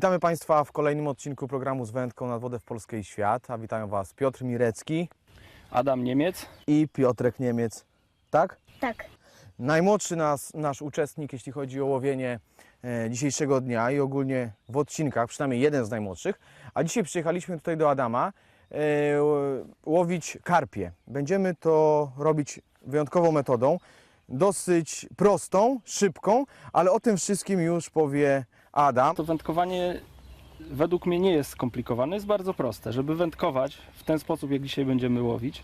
Witamy Państwa w kolejnym odcinku programu z wędką nad wodę w Polskę i świat. A witają Was Piotr Mirecki Adam Niemiec. i Piotrek Niemiec. Tak? Tak. Najmłodszy nas, nasz uczestnik, jeśli chodzi o łowienie e, dzisiejszego dnia i ogólnie w odcinkach, przynajmniej jeden z najmłodszych. A dzisiaj przyjechaliśmy tutaj do Adama e, łowić karpie. Będziemy to robić wyjątkową metodą, dosyć prostą, szybką, ale o tym wszystkim już powie Adam. To wędkowanie według mnie nie jest skomplikowane, jest bardzo proste. Żeby wędkować w ten sposób, jak dzisiaj będziemy łowić,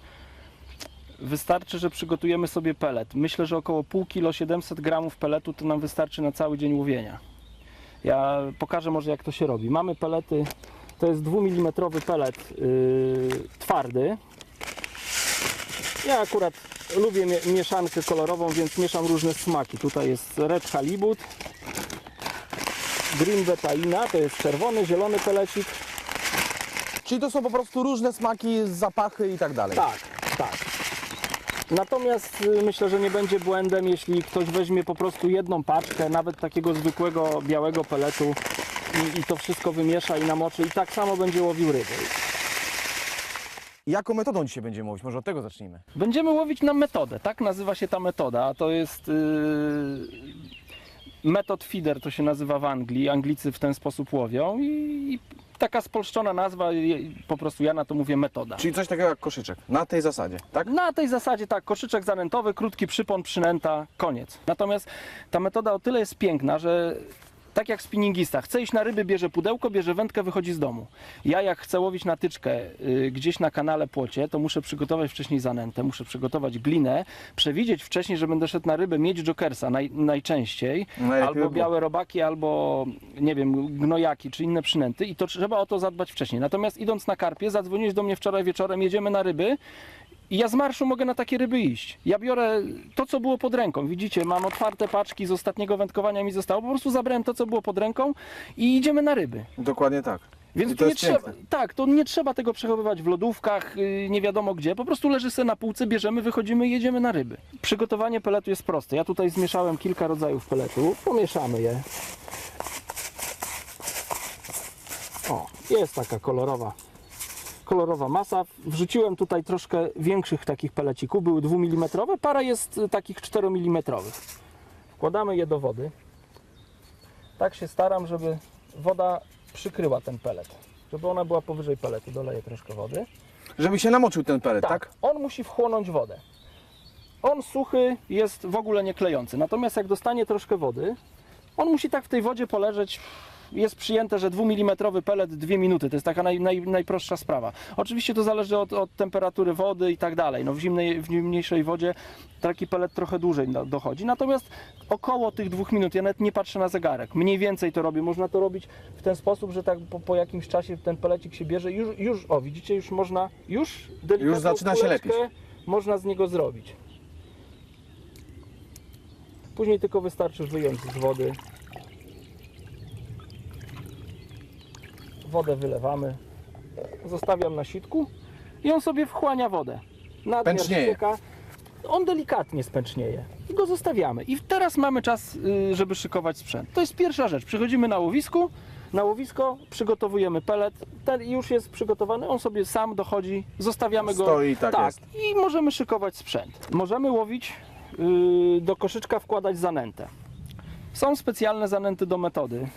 wystarczy, że przygotujemy sobie pelet. Myślę, że około pół kilo 700 gramów peletu to nam wystarczy na cały dzień łowienia. Ja pokażę może jak to się robi. Mamy pelety, to jest 2 mm pelet yy, twardy. Ja akurat lubię mie- mieszankę kolorową, więc mieszam różne smaki. Tutaj jest red halibut, green betaina, to jest czerwony, zielony pelecik. Czyli to są po prostu różne smaki, zapachy i tak dalej. Tak, tak. Natomiast y, myślę, że nie będzie błędem, jeśli ktoś weźmie po prostu jedną paczkę, nawet takiego zwykłego białego peletu i, i to wszystko wymiesza i namoczy i tak samo będzie łowił ryby. Jaką metodą dzisiaj będziemy mówić? Może od tego zacznijmy. Będziemy łowić na metodę, tak nazywa się ta metoda. To jest yy, metod feeder, to się nazywa w Anglii. Anglicy w ten sposób łowią i, i taka spolszczona nazwa, po prostu ja na to mówię metoda. Czyli coś takiego jak koszyczek. Na tej zasadzie, tak? Na tej zasadzie tak, koszyczek zanętowy, krótki przypon, przynęta, koniec. Natomiast ta metoda o tyle jest piękna, że tak jak spinningista, chce iść na ryby, bierze pudełko, bierze wędkę, wychodzi z domu. Ja jak chcę łowić na tyczkę y, gdzieś na kanale płocie, to muszę przygotować wcześniej zanętę, muszę przygotować glinę, przewidzieć wcześniej, że będę szedł na rybę, mieć jokersa naj, najczęściej, Najlepiej by albo było. białe robaki, albo nie wiem, gnojaki, czy inne przynęty i to trzeba o to zadbać wcześniej. Natomiast idąc na karpie, zadzwoniłeś do mnie wczoraj wieczorem, jedziemy na ryby i ja z marszu mogę na takie ryby iść. Ja biorę to, co było pod ręką. Widzicie, mam otwarte paczki z ostatniego wędkowania mi zostało. Po prostu zabrałem to, co było pod ręką i idziemy na ryby. Dokładnie tak. Więc I tu to nie jest trzeba, piękne. tak, to nie trzeba tego przechowywać w lodówkach, yy, nie wiadomo gdzie. Po prostu leży sobie na półce, bierzemy, wychodzimy i jedziemy na ryby. Przygotowanie peletu jest proste. Ja tutaj zmieszałem kilka rodzajów peletu. Pomieszamy je. O, jest taka kolorowa kolorowa masa. Wrzuciłem tutaj troszkę większych takich pelecików, były 2 mm, para jest y, takich 4 mm. Wkładamy je do wody. Tak się staram, żeby woda przykryła ten pelet, żeby ona była powyżej peletu. Doleję troszkę wody. Żeby się namoczył ten pelet, tak? On musi wchłonąć wodę. On suchy jest w ogóle nie klejący. Natomiast jak dostanie troszkę wody, on musi tak w tej wodzie poleżeć. Jest przyjęte, że 2 mm pelet 2 minuty. To jest taka naj, naj, najprostsza sprawa. Oczywiście to zależy od, od temperatury wody i tak dalej. No w, zimnej, w zimniejszej wodzie taki pelet trochę dłużej do- dochodzi. Natomiast około tych dwóch minut, ja nawet nie patrzę na zegarek. Mniej więcej to robię. Można to robić w ten sposób, że tak po, po jakimś czasie ten pelecik się bierze. Już, już o widzicie, już można, już delikatną Już zaczyna się lepić. Można z niego zrobić. Później tylko wystarczy wyjąć z wody. Wodę wylewamy. Zostawiam na sitku i on sobie wchłania wodę. Nadmiar Pęcznieje. ścieka. On delikatnie spęcznieje. I go zostawiamy. I teraz mamy czas, y, żeby szykować sprzęt. To jest pierwsza rzecz. Przychodzimy na łowisku. Na łowisko przygotowujemy pelet. Ten już jest przygotowany. On sobie sam dochodzi. Zostawiamy go. Stoi i tak jest. I możemy szykować sprzęt. Możemy łowić, y, do koszyczka wkładać zanętę. Są specjalne zanęty do metody,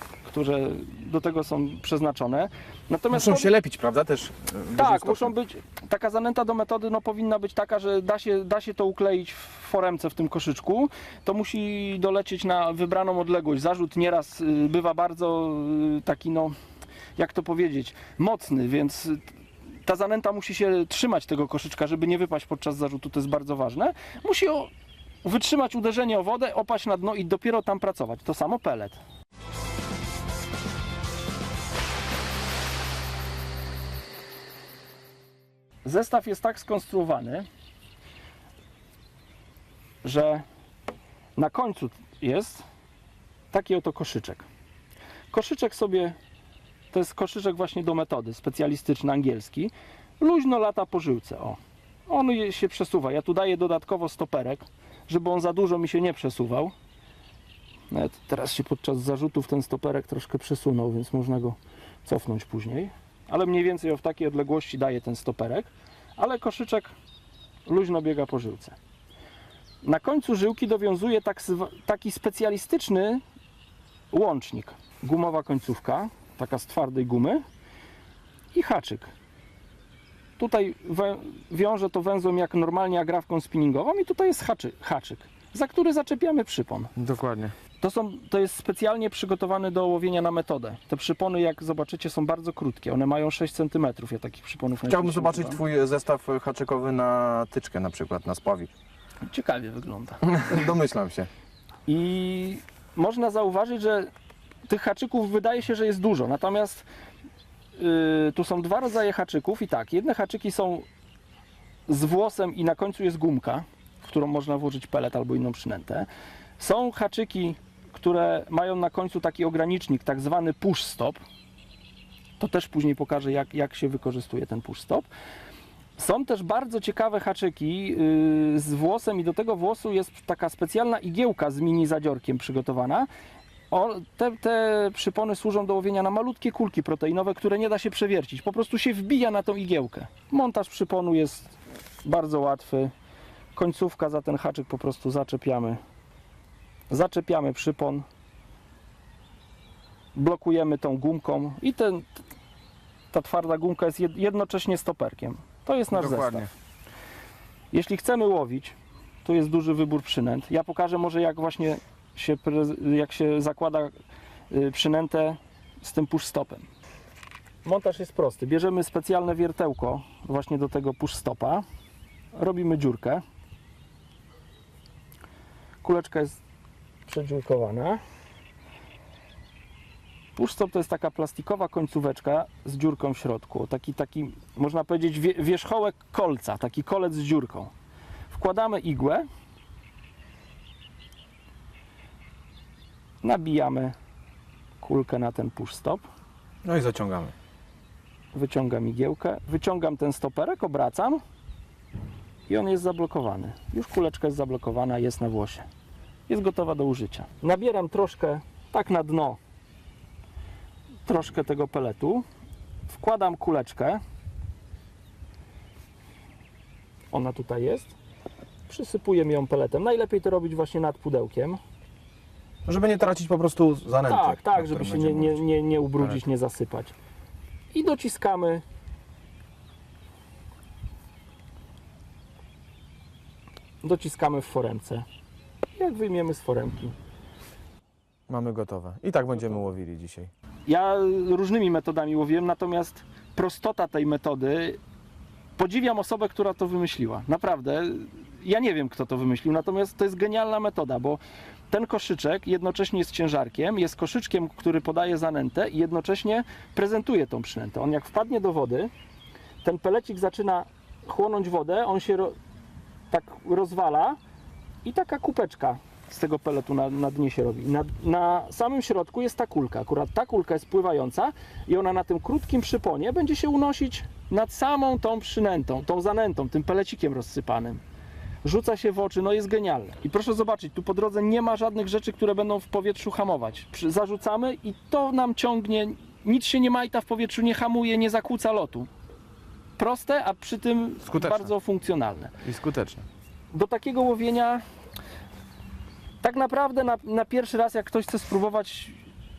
które do tego są przeznaczone. Natomiast Muszą się lepić, prawda? Też. e, tak, muszą być. Taka zanęta do metody no, powinna być taka, że da się, da się to ukleić w foremce w tym koszyczku. To musi dolecieć na wybraną odległość. Zarzut nieraz y, bywa bardzo y, taki, no, jak to powiedzieć, mocny, więc ta zanęta musi się trzymać tego koszyczka, żeby nie wypaść podczas zarzutu, to jest bardzo ważne. Musi wytrzymać uderzenie o wodę, opaść na dno i dopiero tam pracować. To samo pelet. Zestaw jest tak skonstruowany, że na końcu jest taki oto koszyczek. Koszyczek sobie, to jest koszyczek właśnie do metody, specjalistyczny angielski. Luźno lata po żyłce, o. On się przesuwa. Ja tu daję dodatkowo stoperek, żeby on za dużo mi się nie przesuwał. Nawet teraz się podczas zarzutów ten stoperek troszkę przesunął, więc można go cofnąć później. Ale mniej więcej w takiej odległości daje ten stoperek, ale koszyczek luźno biega po żyłce. Na końcu żyłki dowiązuje tak, taki specjalistyczny łącznik. Gumowa końcówka, taka z twardej gumy i haczyk. Tutaj wiąże to węzłem jak normalnie agrafką spinningową i tutaj jest haczy, haczyk, za który zaczepiamy przypon. Dokładnie. To, są, to jest specjalnie przygotowane do łowienia na metodę. Te przypony, jak zobaczycie, są bardzo krótkie. One mają 6 cm. Ja takich przyponów Chciałbym zobaczyć używam. Twój zestaw haczykowy na tyczkę na przykład, na spławik. Ciekawie wygląda. Domyślam się. I można zauważyć, że tych haczyków wydaje się, że jest dużo. Natomiast yy, tu są dwa rodzaje haczyków i tak, jedne haczyki są z włosem i na końcu jest gumka, którą można włożyć pelet albo inną przynętę. Są haczyki, które mają na końcu taki ogranicznik, tak zwany push stop. To też później pokażę, jak, jak się wykorzystuje ten push stop. Są też bardzo ciekawe haczyki yy, z włosem i do tego włosu jest taka specjalna igiełka z mini zadziorkiem przygotowana. O, te, te przypony służą do łowienia na malutkie kulki proteinowe, które nie da się przewiercić. Po prostu się wbija na tą igiełkę. Montaż przyponu jest bardzo łatwy. Końcówka za ten haczyk po prostu zaczepiamy. Zaczepiamy przypon. Blokujemy tą gumką i ten, ta twarda gumka jest jed- jednocześnie stoperkiem. To jest nasz Dokładnie. zestaw. Jeśli chcemy łowić, tu jest duży wybór przynęt. Ja pokażę może jak właśnie się, jak się zakłada y, przynętę z tym push stopem. Montaż jest prosty. Bierzemy specjalne wiertełko właśnie do tego push stopa. Robimy dziurkę. Kuleczka jest przedziurkowana. Push stop to jest taka plastikowa końcóweczka z dziurką w środku. Taki, taki można powiedzieć wie, wierzchołek kolca, taki kolec z dziurką. Wkładamy igłę. Nabijamy kulkę na ten push stop. No i zaciągamy. Wyciągam igiełkę, wyciągam ten stoperek, obracam i on jest zablokowany. Już kuleczka jest zablokowana, jest na włosie. Jest gotowa do użycia. Nabieram troszkę, tak na dno, troszkę tego peletu. Wkładam kuleczkę. Ona tutaj jest. Przysypuję ją peletem. Najlepiej to robić właśnie nad pudełkiem. Żeby nie tracić po prostu zanęty. Tak, tak, żeby się nie, nie, nie, nie ubrudzić, nie zasypać. I dociskamy. Dociskamy w foremce. Jak wyjmiemy z foremki. Mamy gotowe. I tak będziemy łowili dzisiaj. Ja różnymi metodami łowiłem, natomiast prostota tej metody podziwiam osobę, która to wymyśliła. Naprawdę. Ja nie wiem, kto to wymyślił, natomiast to jest genialna metoda, bo ten koszyczek jednocześnie jest ciężarkiem, jest koszyczkiem, który podaje zanętę i jednocześnie prezentuje tą przynętę. On jak wpadnie do wody, ten pelecik zaczyna chłonąć wodę, on się tak rozwala i taka kupeczka z tego peletu na, na dnie się robi. Na, na samym środku jest ta kulka. Akurat ta kulka jest pływająca i ona na tym krótkim przyponie będzie się unosić nad samą tą przynętą, tą zanętą, tym pelecikiem rozsypanym. Rzuca się w oczy, no jest genialne. I proszę zobaczyć, tu po drodze nie ma żadnych rzeczy, które będą w powietrzu hamować. Zarzucamy i to nam ciągnie, nic się nie majta w powietrzu, nie hamuje, nie zakłóca lotu. Proste, a przy tym Skuteczne. bardzo funkcjonalne I skuteczne. do takiego łowienia tak naprawdę na, na pierwszy raz jak ktoś chce spróbować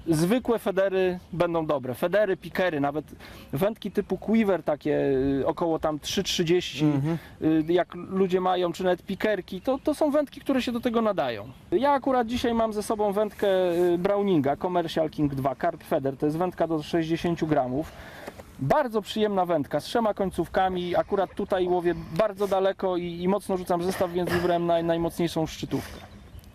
zwykłe federy będą dobre. Federy, pikery, nawet wędki typu quiver takie y, około tam 3,30 Mhm. y, jak ludzie mają, czy nawet pikerki, to, to są wędki, które się do tego nadają. Ja akurat dzisiaj mam ze sobą wędkę y, Browninga Commercial King 2 Carp Feather, to jest wędka do 60 gramów. Bardzo przyjemna wędka z trzema końcówkami. Akurat tutaj łowię bardzo daleko i, i mocno rzucam zestaw, więc wybrałem naj, najmocniejszą szczytówkę.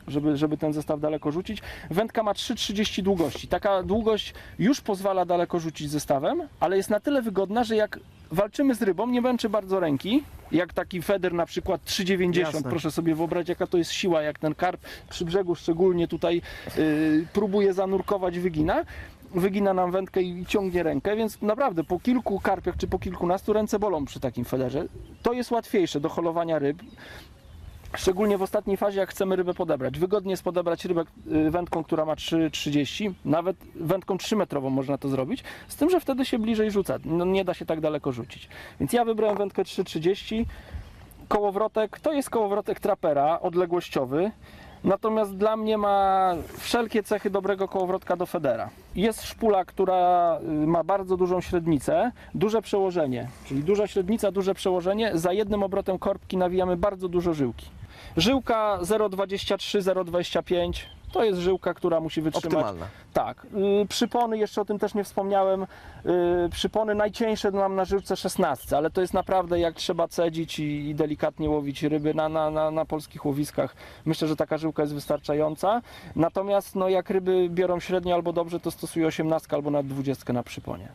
Żeby, żeby ten zestaw daleko rzucić. Wędka ma 3,30 długości. Taka długość już pozwala daleko rzucić zestawem, ale jest na tyle wygodna, że jak walczymy z rybą, nie męczy bardzo ręki. Jak taki feder na przykład 3,90. Jasne. Proszę sobie wyobrazić, jaka to jest siła, jak ten karp przy brzegu szczególnie tutaj yy, próbuje zanurkować, wygina wygina nam wędkę i ciągnie rękę, więc naprawdę po kilku karpiach czy po kilkunastu ręce bolą przy takim federze. To jest łatwiejsze do holowania ryb. Szczególnie w ostatniej fazie, jak chcemy rybę podebrać. Wygodnie jest podebrać rybę y, wędką, która ma 3,30, nawet wędką 3-metrową można to zrobić, z tym, że wtedy się bliżej rzuca. No, nie da się tak daleko rzucić. Więc ja wybrałem wędkę 3,30. Kołowrotek to jest kołowrotek trapera, odległościowy. Natomiast dla mnie ma wszelkie cechy dobrego kołowrotka do Federa. Jest szpula, która y, ma bardzo dużą średnicę, duże przełożenie, czyli duża średnica, duże przełożenie. Za jednym obrotem korbki nawijamy bardzo dużo żyłki. Żyłka 0,23, 0,25 to jest żyłka, która musi wytrzymać. Optymalna. Tak. Y, Przypony, jeszcze o tym też nie wspomniałem. y, Przypony najcieńsze mam na żyłce 16, ale to jest naprawdę jak trzeba cedzić i, delikatnie łowić ryby na, na, na, na polskich łowiskach. Myślę, że taka żyłka jest wystarczająca. Natomiast no, jak ryby biorą średnio albo dobrze, to stosuję 18 albo nawet 20 na przyponie.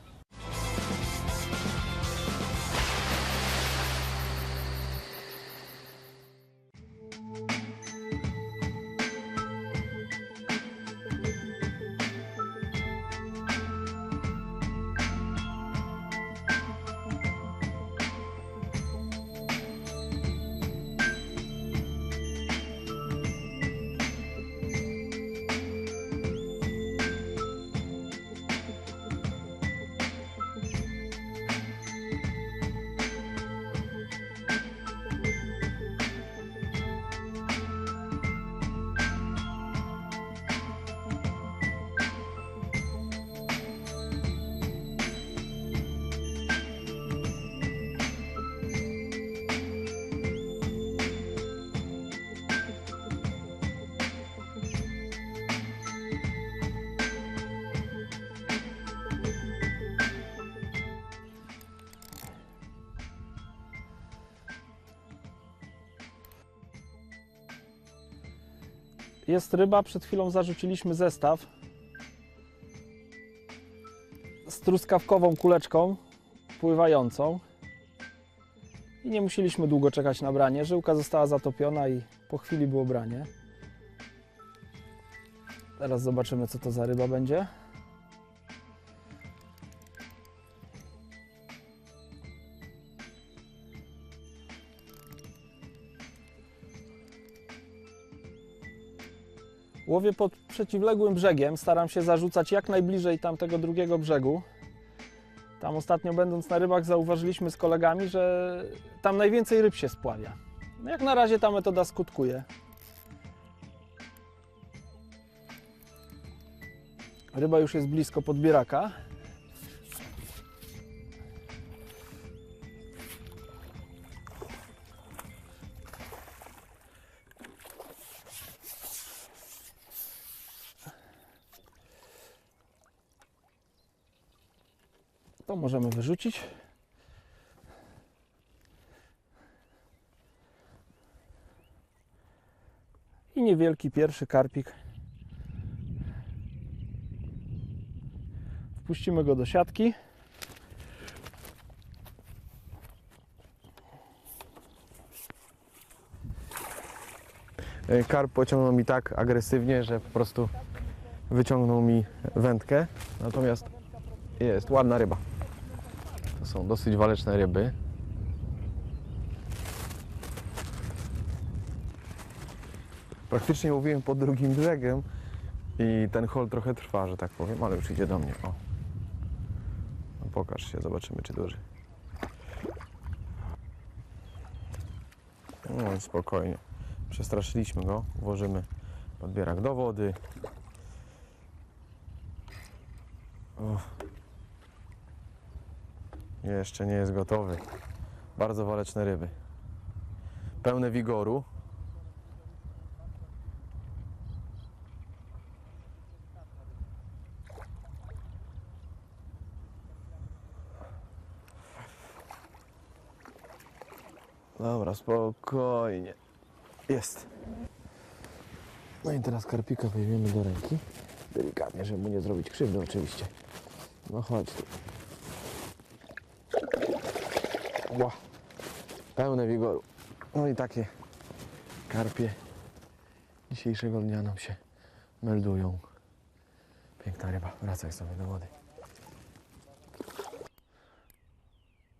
Jest ryba, przed chwilą zarzuciliśmy zestaw z truskawkową kuleczką pływającą. I nie musieliśmy długo czekać na branie. Żyłka została zatopiona i po chwili było branie. Teraz zobaczymy, co to za ryba będzie. Łowię pod przeciwległym brzegiem. Staram się zarzucać jak najbliżej tamtego drugiego brzegu. Tam ostatnio będąc na rybach zauważyliśmy z kolegami, że tam najwięcej ryb się spławia. No jak na razie ta metoda skutkuje. Ryba już jest blisko podbieraka. To możemy wyrzucić. I niewielki pierwszy karpik. Wpuścimy go do siatki. E, Karp pociągnął mi tak agresywnie, że po prostu wyciągnął mi wędkę. Natomiast jest ładna ryba. Są dosyć waleczne ryby. Praktycznie łowiłem pod drugim brzegiem i ten hol trochę trwa, że tak powiem, ale już idzie do mnie. O. No pokaż się, zobaczymy czy duży. No spokojnie. Przestraszyliśmy go, włożymy podbierak do wody. Uff. Jeszcze nie jest gotowy. Bardzo waleczne ryby. Pełne wigoru. Dobra, spokojnie. Jest. No i teraz karpika weźmiemy do ręki. Delikatnie, żeby mu nie zrobić krzywdy oczywiście. No chodź. Ła. Pełne wigoru. No i takie karpie dzisiejszego dnia nam się meldują. Piękna ryba. Wracaj sobie do wody.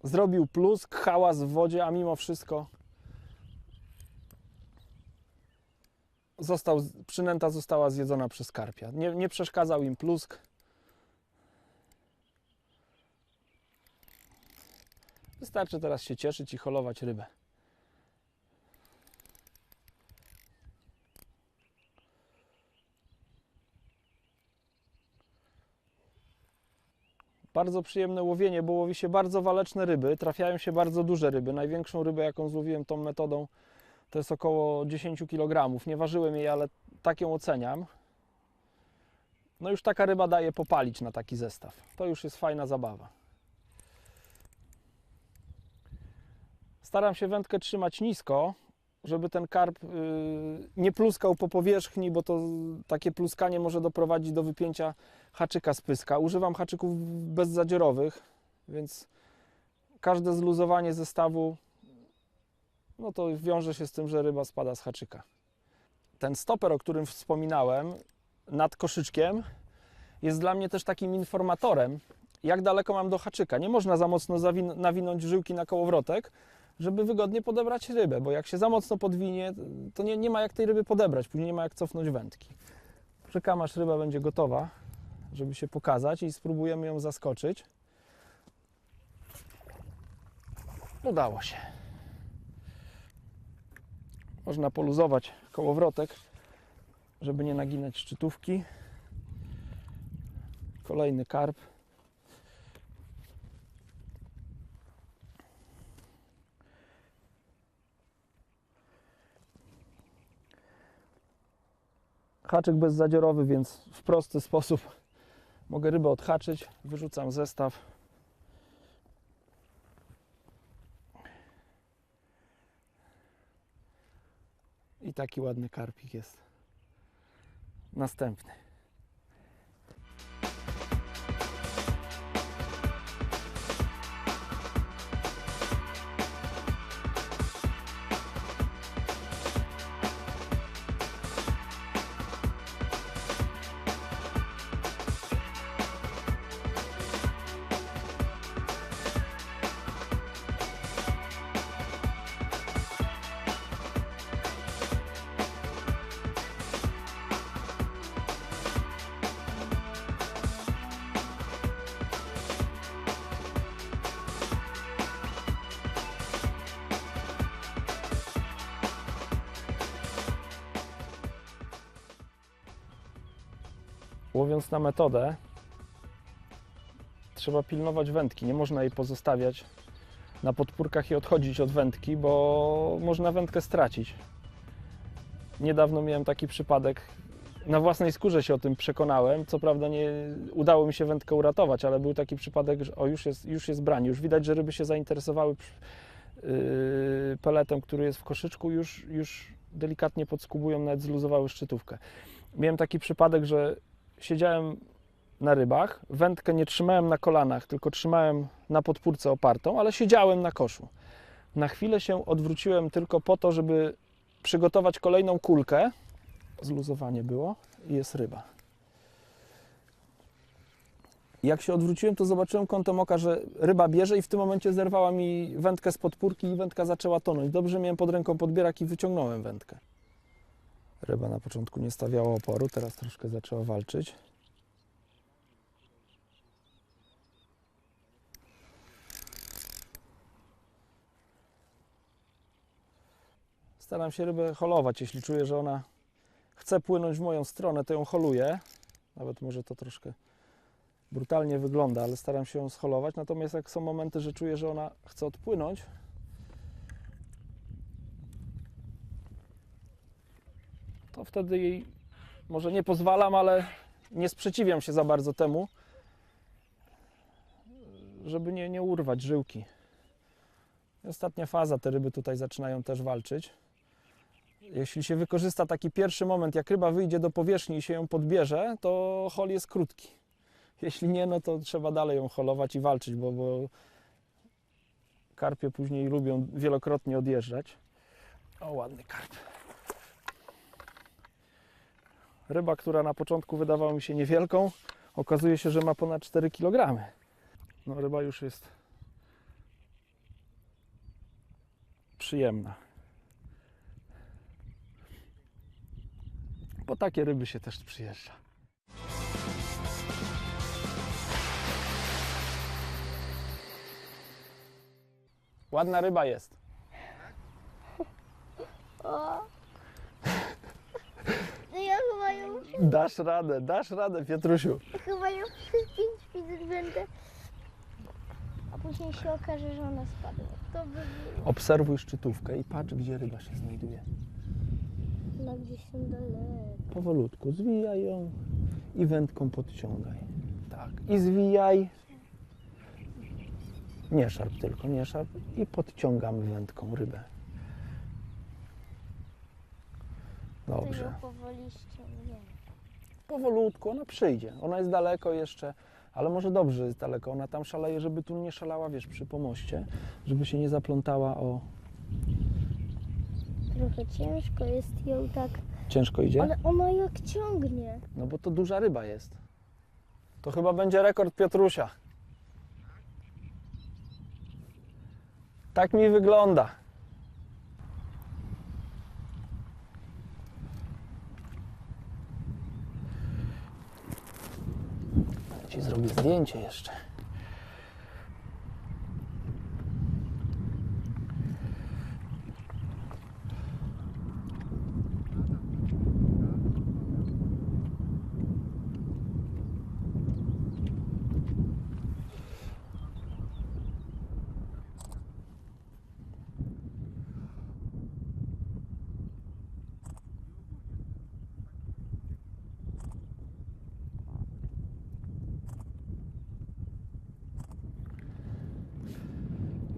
Zrobił plusk, hałas w wodzie, a mimo wszystko został, przynęta została zjedzona przez karpia. Nie, nie przeszkadzał im plusk. Wystarczy teraz się cieszyć i holować rybę. Bardzo przyjemne łowienie, bo łowi się bardzo waleczne ryby. Trafiają się bardzo duże ryby. Największą rybę, jaką złowiłem tą metodą, to jest około 10 kg. Nie ważyłem jej, ale tak ją oceniam. No już taka ryba daje popalić na taki zestaw. To już jest fajna zabawa. Staram się wędkę trzymać nisko, żeby ten karp y, nie pluskał po powierzchni, bo to takie pluskanie może doprowadzić do wypięcia haczyka z pyska. Używam haczyków bezzadziorowych, więc każde zluzowanie zestawu no to wiąże się z tym, że ryba spada z haczyka. Ten stoper, o którym wspominałem, nad koszyczkiem, jest dla mnie też takim informatorem, jak daleko mam do haczyka. Nie można za mocno nawinąć żyłki na kołowrotek, żeby wygodnie podebrać rybę, bo jak się za mocno podwinie, to nie, nie ma jak tej ryby podebrać, później nie ma jak cofnąć wędki. Czekam aż ryba będzie gotowa, żeby się pokazać i spróbujemy ją zaskoczyć. Udało się. Można poluzować kołowrotek, żeby nie naginać szczytówki. Kolejny karp. Haczyk bezzadziorowy, więc w prosty sposób mogę rybę odhaczyć. Wyrzucam zestaw. I taki ładny karpik jest. Następny. Łowiąc na metodę, trzeba pilnować wędki. Nie można jej pozostawiać na podpórkach i odchodzić od wędki, bo można wędkę stracić. Niedawno miałem taki przypadek. Na własnej skórze się o tym przekonałem. Co prawda nie udało mi się wędkę uratować, ale był taki przypadek, że o, już jest, już jest branie. Już widać, że ryby się zainteresowały yy, peletem, który jest w koszyczku, już, już delikatnie podskubują, nawet zluzowały szczytówkę. Miałem taki przypadek, że siedziałem na rybach, wędkę nie trzymałem na kolanach, tylko trzymałem na podpórce opartą, ale siedziałem na koszu. Na chwilę się odwróciłem tylko po to, żeby przygotować kolejną kulkę. Zluzowanie było i jest ryba. Jak się odwróciłem, to zobaczyłem kątem oka, że ryba bierze i w tym momencie zerwała mi wędkę z podpórki i wędka zaczęła tonąć. Dobrze miałem pod ręką podbierak i wyciągnąłem wędkę. Ryba na początku nie stawiała oporu, teraz troszkę zaczęła walczyć. Staram się rybę holować. Jeśli czuję, że ona chce płynąć w moją stronę, to ją holuję. Nawet może to troszkę brutalnie wygląda, ale staram się ją scholować. Natomiast jak są momenty, że czuję, że ona chce odpłynąć, wtedy jej może nie pozwalam, ale nie sprzeciwiam się za bardzo temu, żeby nie, nie urwać żyłki. Ostatnia faza, te ryby tutaj zaczynają też walczyć. Jeśli się wykorzysta taki pierwszy moment, jak ryba wyjdzie do powierzchni i się ją podbierze, to hol jest krótki. Jeśli nie, no to trzeba dalej ją holować i walczyć, bo, bo karpie później lubią wielokrotnie odjeżdżać. O, ładny karp. Ryba, która na początku wydawała mi się niewielką, okazuje się, że ma ponad 4 kg. No, ryba już jest przyjemna. takie ryby się też przyjeżdża. Ładna ryba jest ja chyba już, Dasz radę, dasz radę, Pietrusiu. chyba już przez 5 minut będę. A później się okaże, że ona spadła. To by było. Obserwuj szczytówkę i patrz, gdzie ryba się znajduje. No gdzieś tam daleko. Powolutku zwijaj ją i wędką podciągaj. Tak. I zwijaj. Nie szarp tylko, nie szarp. I podciągamy wędką rybę. Dobrze. Tego powoli ściągniemy. Powolutku, ona przyjdzie. Ona jest daleko jeszcze, ale może dobrze jest daleko. Ona tam szaleje, żeby tu nie szalała, wiesz, przy pomoście, żeby się nie zaplątała o... Trochę ciężko jest ją tak, Ciężko idzie? ale ona jak ciągnie. No bo to duża ryba jest. To chyba będzie rekord Piotrusia. Tak mi wygląda. Ci zrobię zdjęcie jeszcze.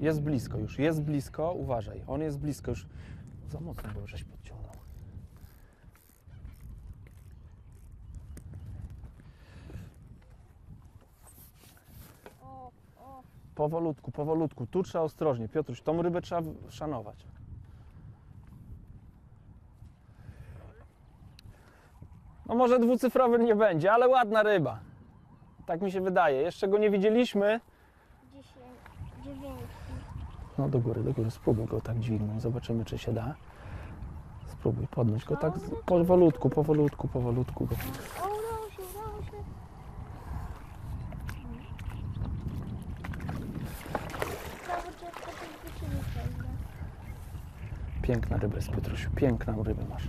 Jest blisko już, jest blisko, uważaj. On jest blisko już. Za mocno go żeś podciągnął. Powolutku, powolutku. Tu trzeba ostrożnie. Piotruś, tą rybę trzeba szanować. No może dwucyfrowy nie będzie, ale ładna ryba. Tak mi się wydaje. Jeszcze go nie widzieliśmy. 10, 9. No do góry, do góry. Spróbuj go tak dźwignąć. Zobaczymy, czy się da. Spróbuj podnieść go tak z- powolutku, powolutku, powolutku. Go. Piękna ryba jest, Piotrusiu. Piękną rybę masz.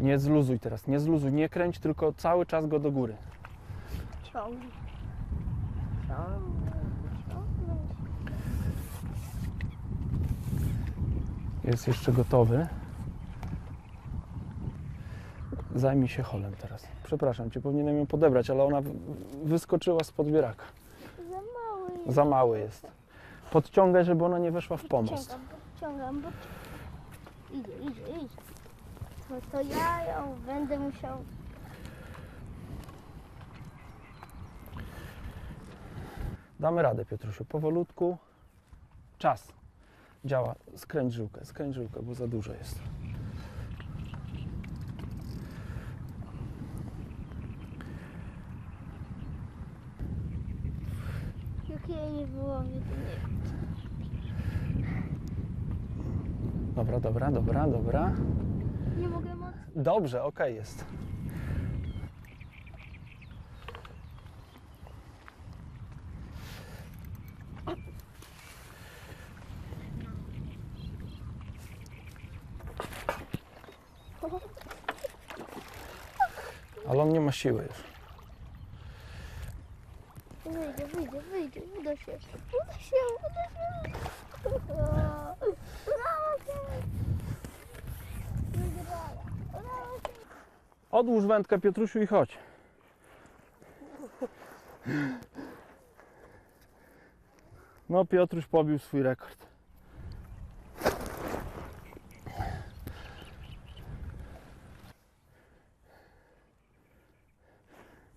Nie zluzuj teraz, nie zluzuj, nie kręć, tylko cały czas go do góry. Ciągnij. Ciągnij, Jest jeszcze gotowy. Zajmij się holem teraz. Przepraszam cię, powinienem ją podebrać, ale ona wyskoczyła z podbieraka. Za mały jest. Za mały jest. Podciągaj, żeby ona nie weszła w pomost. Podciągam, podciągam, bo... Idzie, idzie, idzie. No to ja ją będę musiał... Damy radę, Piotrusiu. Powolutku. Czas. Działa. Skręć żyłkę, skręć żyłkę, bo za dużo jest. Jak ja nie wyłowię, to nie. Dobra, dobra, dobra, dobra. Nie mogę mocno. Dobrze, okej jest. Ale on nie ma siły już. Wyjdzie, wyjdzie, wyjdzie, uda się. Uda się, uda się. Udało się. Wygrała. Udało się. Odłóż wędkę, Piotrusiu, i chodź. No, Piotruś pobił swój rekord.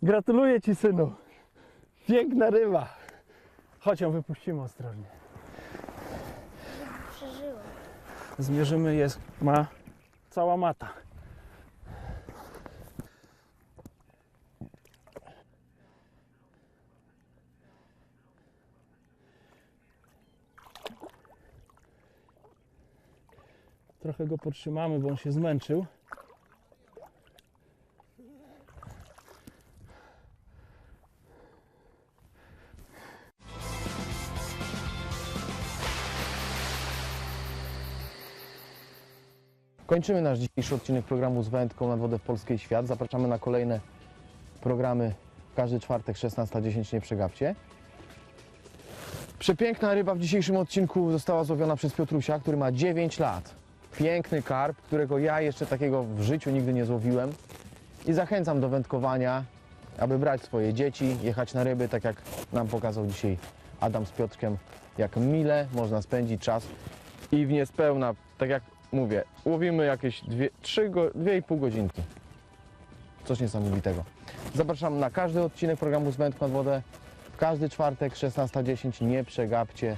Gratuluję Ci, synu. Piękna ryba. Chodź ją wypuścimy ostrożnie. Przeżyłam. Zmierzymy, jest, ma cała mata. Trochę go podtrzymamy, bo on się zmęczył. Kończymy nasz dzisiejszy odcinek programu z wędką nad wodę w Polskiej Świat. Zapraszamy na kolejne programy każdy czwartek 16.10 nie przegapcie. Przepiękna ryba w dzisiejszym odcinku została złowiona przez Piotrusia, który ma 9 lat. Piękny karp, którego ja jeszcze takiego w życiu nigdy nie złowiłem. I zachęcam do wędkowania, aby brać swoje dzieci, jechać na ryby, tak jak nam pokazał dzisiaj Adam z Piotrkiem, jak mile można spędzić czas i w niespełna, tak jak mówię, łowimy jakieś 2,5 godzinki. Coś niesamowitego. Zapraszam na każdy odcinek programu z Wędką nad wodę. W każdy czwartek 16.10 nie przegapcie.